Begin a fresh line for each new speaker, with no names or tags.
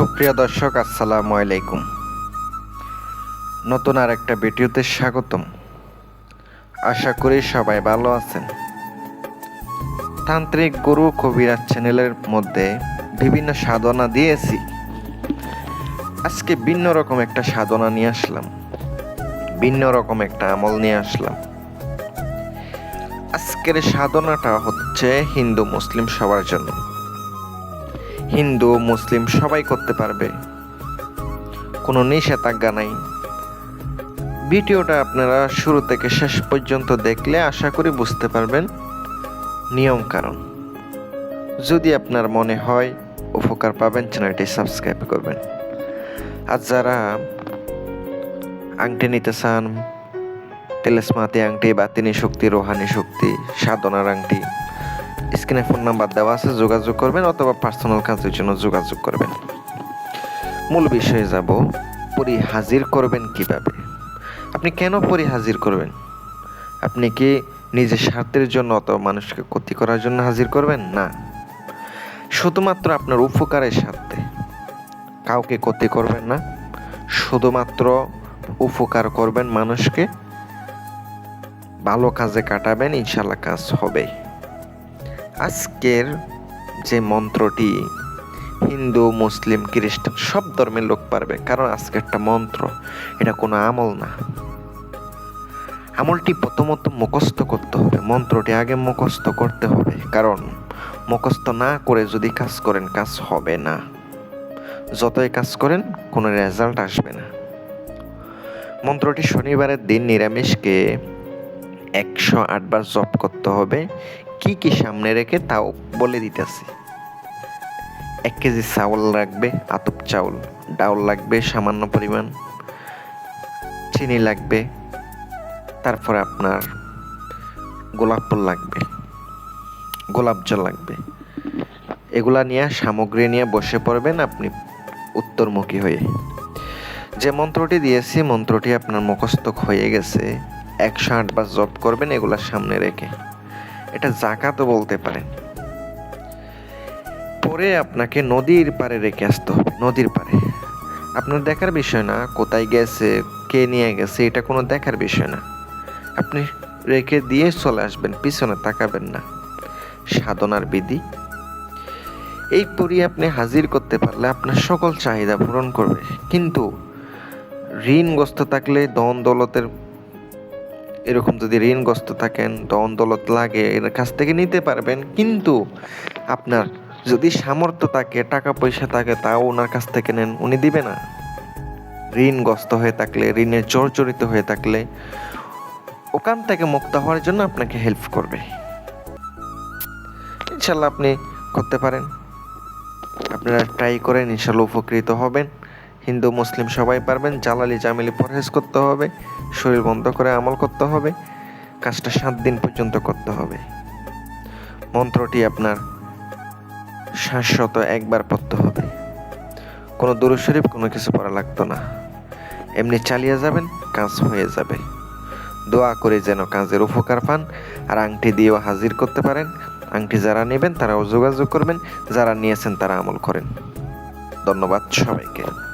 সুপ্রিয় দর্শক, আসসালামু আলাইকুম। নতুন আর একটা ভিডিওতে স্বাগতম। আশা করি সবাই ভালো আছেন। তান্ত্রিক গুরু কবিরাজ চ্যানেলের মধ্যে বিভিন্ন সাধনা দিয়েছি। আজকে ভিন্ন রকম একটা সাধনা নিয়ে আসলাম। ভিন্ন রকম একটা আমল নিয়ে আসলাম। আজকের সাধনাটা হচ্ছে হিন্দু মুসলিম সবার জন্য। হিন্দু, মুসলিম সবাই করতে পারবে। কোনো নিষেধাজ্ঞা নাই। ভিডিওটা আপনারা শুরু থেকে শেষ পর্যন্ত দেখলে আশা করি বুঝতে পারবেন নিয়ম কারণ। যদি আপনার মনে হয় উপকার পাবেন, চ্যানেলটি সাবস্ক্রাইব করবেন। আর যারা আংটি নিতে চান, তেলেসমাতি আংটি, বাতিনি শক্তি, রোহানি শক্তি, সাধনার আংটি স্ক্রিনে ফোন নাম্বার দেওয়া আছে, যোগাযোগ করবেন অথবা পার্সোনাল কাজের জন্য যোগাযোগ করবেন। মূল বিষয়ে যাব, পরি হাজির করবেন কীভাবে? আপনি কেন পরি হাজির করবেন? আপনি কি নিজের স্বার্থের জন্য অথবা মানুষকে ক্ষতি করার জন্য হাজির করবেন? না। শুধুমাত্র আপনার উপকারের স্বার্থে। কাউকে ক্ষতি করবেন না। শুধুমাত্র উপকার করবেন মানুষকে। ভালো কাজে কাটাবেন ইনশাল্লাহ কাজ হবেই। আজকের যে মন্ত্রটি হিন্দু, মুসলিম, খ্রিস্টান সব ধর্মের লোক পারবে, কারণ আজকে একটা মন্ত্র, এটা কোনো আমল না। আমলটি প্রথমত মুখস্থ করতে হবে, মন্ত্রটি আগে মুখস্থ করতে হবে, কারণ মুখস্থ না করে যদি কাজ করেন, কাজ হবে না। যতই কাজ করেন, কোনো রেজাল্ট আসবে না। মন্ত্রটি শনিবারের দিন নিরামিষকে একশো আটবার জপ করতে হবে। কি কি সামনে রেখে তাও বলে দিতেছি। এক কেজি চাউল লাগবে, আতপ চাউল। ডাউল লাগবে, সামান্য পরিমাণ। চিনি লাগবে। তারপরে আপনার গোলাপ ফুল লাগবে। গোলাপ জল লাগবে। এগুলা নিয়ে, সামগ্রী নিয়ে বসে পড়বেন আপনি উত্তরমুখী হয়ে। যে মন্ত্রটি দিয়েছি, মন্ত্রটি আপনার মুখস্থ হয়ে গেছে। একশো আটবার জপ করবেন এগুলার সামনে রেখে। এটা জাকাতও বলতে পারেন। পরে আপনাকে নদীর পাড়ে রেখে আসতে হবে, নদীর পাড়ে। আপনার দেখার বিষয় না, কোথায় গেছে, কে নিয়ে গেছে, এটা কোনো দেখার বিষয় না। আপনি রেখে দিয়ে চলে আসবেন, পিছনে তাকাবেন না। সাধনার বিধি। এই পরি আপনি হাজির করতে পারলে আপনার সকল চাহিদা পূরণ করবে। কিন্তু ঋণগ্রস্ত থাকলে দন দৌলতের এরকম যদি ঋণগ্রস্ত থাকেন দন দৌলত লাগে, এর কাছ থেকে নিতে পারবেন। কিন্তু আপনার যদি সামর্থ্য থাকে, টাকা পয়সা থাকে, তাও ওনার কাছ থেকে নেন, উনি দিবে না। ঋণগ্রস্ত হয়ে থাকলে, ঋণের জর্জরিত হয়ে থাকলে, ওখান থেকে মুক্ত হওয়ার জন্য আপনাকে হেল্প করবে। ইনশাল্লাহ আপনি করতে পারেন। আপনারা ট্রাই করেন, ইনশাল্লাহ উপকৃত হবেন। হিন্দু, মুসলিম সবাই পারবেন, জালালি, জামিলি পরহেজ করতে হবে, শরীর বন্ধ করে আমল করতে হবে, কাজটা সাত দিন পর্যন্ত করতে হবে। মন্ত্রটি আপনার শাশ্বত একবার পড়তে হবে। কোনো দুরু শরীফ, কোনো কিছু পড়া লাগতো না। এমনি চালিয়ে যাবেন, কাজ হয়ে যাবে। দোয়া করে যেন কাজের উপকার পান, আর আংটি দিয়েও হাজির করতে পারেন। আংটি যারা নেবেন, তারাও যোগাযোগ করবেন, যারা নিয়েছেন, তারা আমল করেন। ধন্যবাদ সবাইকে।